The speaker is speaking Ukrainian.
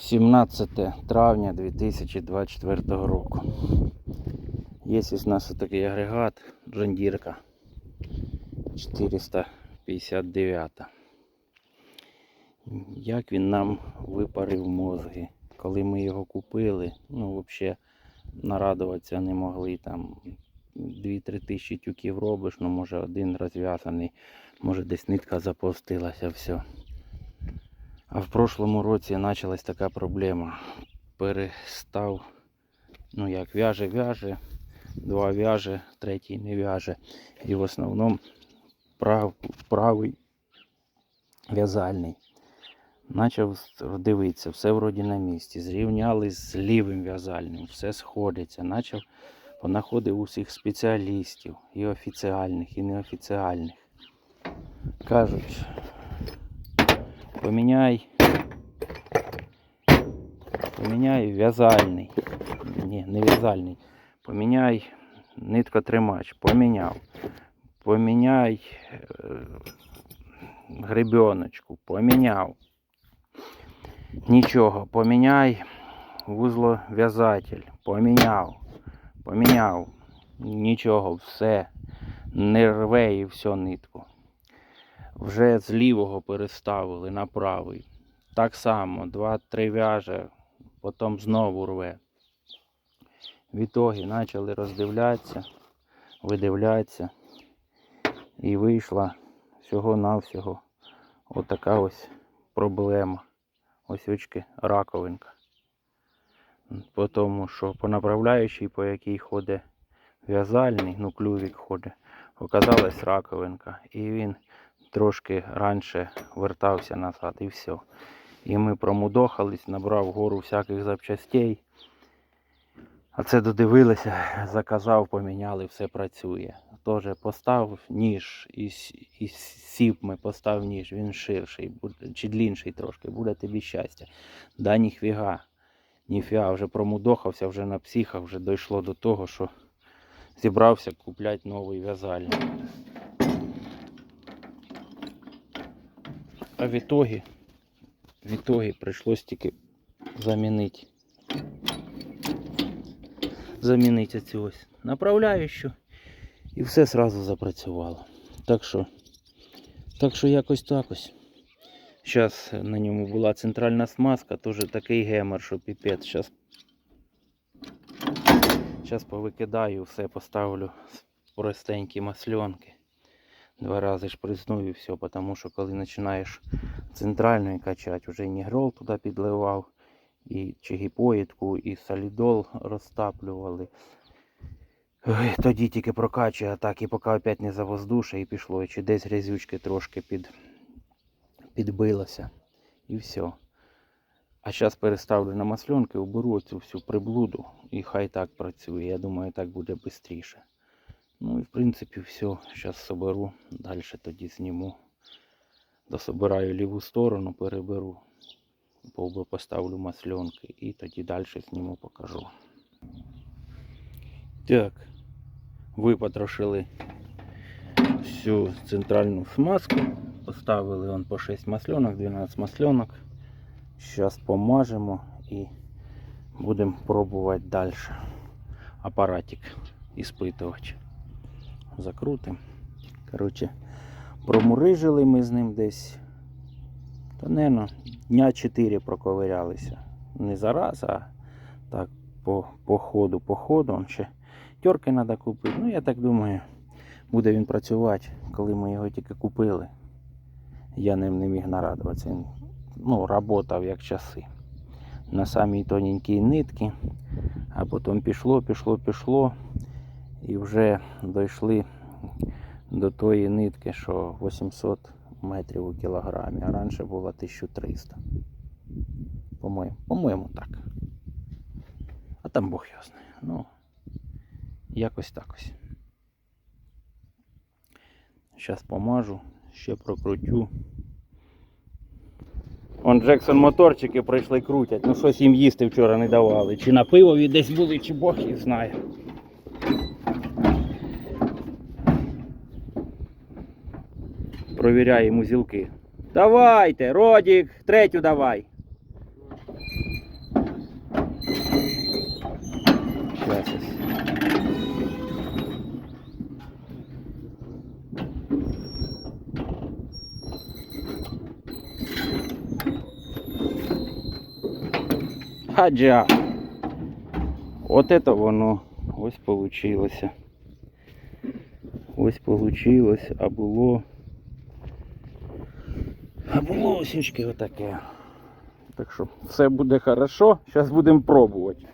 17 травня 2024 року. Є у нас такий агрегат Джандірка 459. Як він нам випарив мозги. Коли ми його купили, ну взагалі нарадуватися не могли. Там 2-3 тисячі тюків робиш, ну може один розв'язаний, може десь нитка запустилася, все. А в прошлому році почалась така проблема. Перестав, ну як в'яже, в'яже, два в'яже, третій не в'яже. І в основному прав, правий в'язальний. Почав дивитися, все вроді на місці. Зрівняли з лівим в'язальним, все сходиться. Почав понаходив усіх спеціалістів, і офіціальних, і неофіціальних. Кажуть, поміняй. Поміняй в'язальний. Ні, не в'язальний. Поміняй ниткотримач. Поміняв. Поміняй е, гребеночку. Поміняв. Нічого. Поміняй вузлов'язатель. Поміняв. Поміняв. Нічого, все. Не рве і все нитку. Вже з лівого переставили на правий. Так само, два-три в'яже, потім знову рве. В ітогі почали роздивлятися, видивлятися. І вийшла всього-навсього отака ось проблема. Ось очки раковинка. По тому, що по направляючій, по якій ходить в'язальний, ну клювік ходить, оказалась раковинка. І він трошки раніше вертався назад і все. І ми промудохались, набрав гору всяких запчастей. А це додивилися, заказав, поміняли, все працює. Тоже постав ніж із, із сіпми постав ніж, він ширший, чи длінший трошки, буде тобі щастя. Да ніфіга. Ніфіга, вже промудохався, вже на психах, вже дійшло до того, що зібрався купляти новий в'язальник. А в ітогі, в ітогі прийшлось тільки замінити. Замінити цю ось направляючу. І все сразу запрацювало. Так що, так що якось так ось. Зараз на ньому була центральна смазка, теж такий гемор, що піпець. Зараз Зараз повикидаю, все поставлю простенькі масленки. Два рази шприцну і все, тому що коли починаєш центральної качати, вже і нігрол туди підливав, і чигіпоїдку, і солідол розтаплювали. Тоді тільки прокачує, а так і поки опять не завоздуше і пішло, І чи десь грязючки трошки під, підбилося. І все. А зараз переставлю на масленки, уберу цю всю приблуду і хай так працює. Я думаю, так буде швидше. Ну і в принципі все. Зараз соберу, далі тоді зніму. Дособираю ліву сторону, переберу. Повби поставлю масленки і тоді далі зніму, покажу. Так, випотрошили всю центральну смазку. Поставили он по 6 масленок, 12 масленок. Зараз помажемо і будемо пробувати далі. Апаратик іспитувач. Закрутимо. Коротше, промурижили ми з ним десь. Та нено, дня 4 проковирялися. Не зараз, а так по, по ходу, по ходу. Он ще терки треба купити. Ну, я так думаю, буде він працювати, коли ми його тільки купили. Я ним не міг нарадуватися. Він ну, работав як часи. На самій тоненькій нитці, а потім пішло, пішло, пішло. І вже дійшли до тої нитки, що 800 метрів у кілограмі, а раніше було 1300. По-моєму, по-моєму так. А там Бог його знає. Ну, якось так ось. Зараз помажу, ще прокрутю. Он Джексон моторчики прийшли крутять. Ну щось їм їсти вчора не давали. Чи на пивові десь були, чи Бог їх знає. Провіряємо узілки. Давайте, Родік, третю давай. Щас ось. От это воно. Ось получилося. Ось получилось, а було. Було отаке. Так що все буде хорошо. Зараз будемо пробувати.